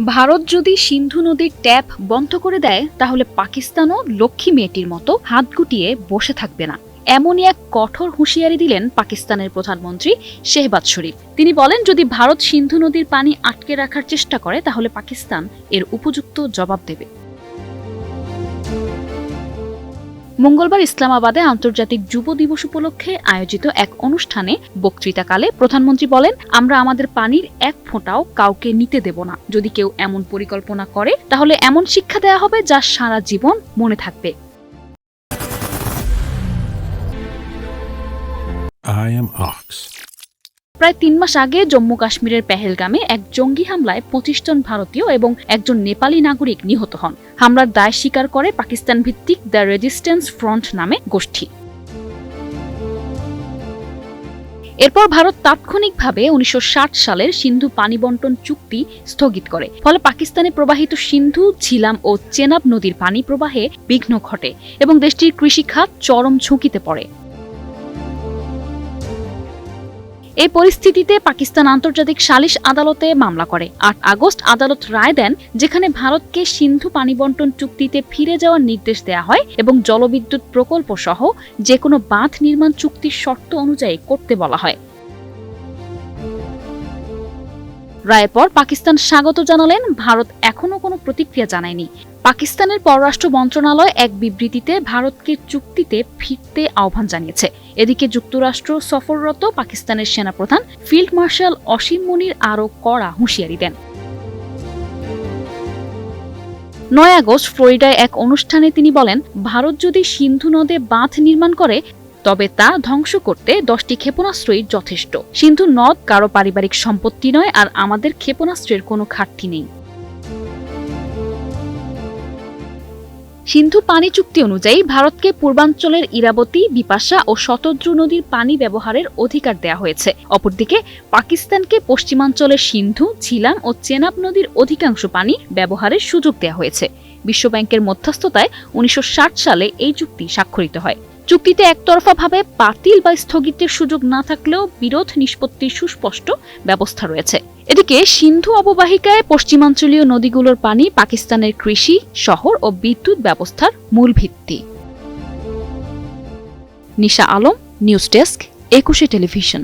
ভারত যদি সিন্ধু নদীর ট্যাপ বন্ধ করে দেয়, তাহলে পাকিস্তানও লক্ষ্মী মেয়েটির মতো হাত গুটিয়ে বসে থাকবে না। এমনই এক কঠোর হুঁশিয়ারি দিলেন পাকিস্তানের প্রধানমন্ত্রী শেহবাজ শরীফ। তিনি বলেন, যদি ভারত সিন্ধু নদীর পানি আটকে রাখার চেষ্টা করে, তাহলে পাকিস্তান এর উপযুক্ত জবাব দেবে। মঙ্গলবার ইসলামাবাদে আন্তর্জাতিক যুব দিবস উপলক্ষে আয়োজিত এক অনুষ্ঠানে বক্তৃতাকালে প্রধানমন্ত্রী বলেন, আমরা আমাদের পানির এক ফোঁটাও কাউকে নিতে দেব না যদি কেউ এমন পরিকল্পনা করে, তাহলে এমন শিক্ষা দেয়া হবে যা সারা জীবন মনে থাকবে I am Ox. প্রায় তিন মাস আগে জম্মু কাশ্মীরের পেহেলগামে এক জঙ্গি হামলায় পঁচিশ জন ভারতীয় এবং একজন নেপালি নাগরিক নিহত হন। হামলার দায় স্বীকার করে পাকিস্তান ভিত্তিক দ্য রেজিস্ট্যান্স ফ্রন্ট নামে গোষ্ঠী। এরপর ভারত তাৎক্ষণিকভাবে উনিশশো ষাট সালের সিন্ধু পানি বন্টন চুক্তি স্থগিত করে। ফলে পাকিস্তানে প্রবাহিত সিন্ধু, ঝিলাম ও চেনাব নদীর পানি প্রবাহে বিঘ্ন ঘটে এবং দেশটির কৃষিখাত চরম ঝুঁকিতে পড়ে। এই পরিস্থিতিতে পাকিস্তান আন্তর্জাতিক সালিশ আদালতে মামলা করে। আট আগস্ট আদালত রায় দেন, যেখানে ভারতকে সিন্ধু পানি বন্টন চুক্তিতে ফিরে যাওয়ার নির্দেশ দেওয়া হয় এবং জলবিদ্যুৎ প্রকল্প সহ যে কোনো বাঁধ নির্মাণ চুক্তির শর্ত অনুযায়ী করতে বলা হয়। রায়ের পর পাকিস্তান স্বাগত জানালেন, ভারত এখনও কোনো প্রতিক্রিয়া জানায়নি। পাকিস্তানের পররাষ্ট্র মন্ত্রণালয় এক বিবৃতিতে ভারতকে চুক্তিতে ফিরতে আহ্বান জানিয়েছে। এদিকে যুক্তরাষ্ট্র সফররত পাকিস্তানের সেনাপ্রধান ফিল্ড মার্শাল অসীম মুনির আরও কড়া হুঁশিয়ারি দেন। নয় আগস্ট ফ্লোরিডায় এক অনুষ্ঠানে তিনি বলেন, ভারত যদি সিন্ধু নদে বাঁধ নির্মাণ করে, তবে তা ধ্বংস করতে দশটি ক্ষেপণাস্ত্রই যথেষ্ট। সিন্ধু নদ কারও পারিবারিক সম্পত্তি নয় আর আমাদের ক্ষেপণাস্ত্রের কোনো ঘাটতি নেই। সিন্ধু পানি চুক্তি অনুযায়ী ভারতকে পূর্বাঞ্চলের ইরাবতী, বিপাশা ও শতদ্রু নদীর পানি ব্যবহারের অধিকার দেওয়া হয়েছে। অপরদিকে, পাকিস্তানকে পশ্চিমাঞ্চলের সিন্ধু ঝিলাম ও চেনাব নদীর অধিকাংশ পানি ব্যবহারের সুযোগ দেওয়া হয়েছে। বিশ্বব্যাংকের মধ্যস্থতায় উনিশশো ষাট সালে এই চুক্তি স্বাক্ষরিত হয়। চুক্তিতে একতরফাভাবে বাতিল বা স্থগিতের সুযোগ না থাকলেও বিরোধ নিষ্পত্তির সুস্পষ্ট ব্যবস্থা রয়েছে। এদিকে সিন্ধু অববাহিকায় পশ্চিমাঞ্চলীয় নদীগুলোর পানি পাকিস্তানের কৃষি, শহর ও বিদ্যুৎ ব্যবস্থার মূল ভিত্তি। Nisha Alam, news desk, Ekushey television.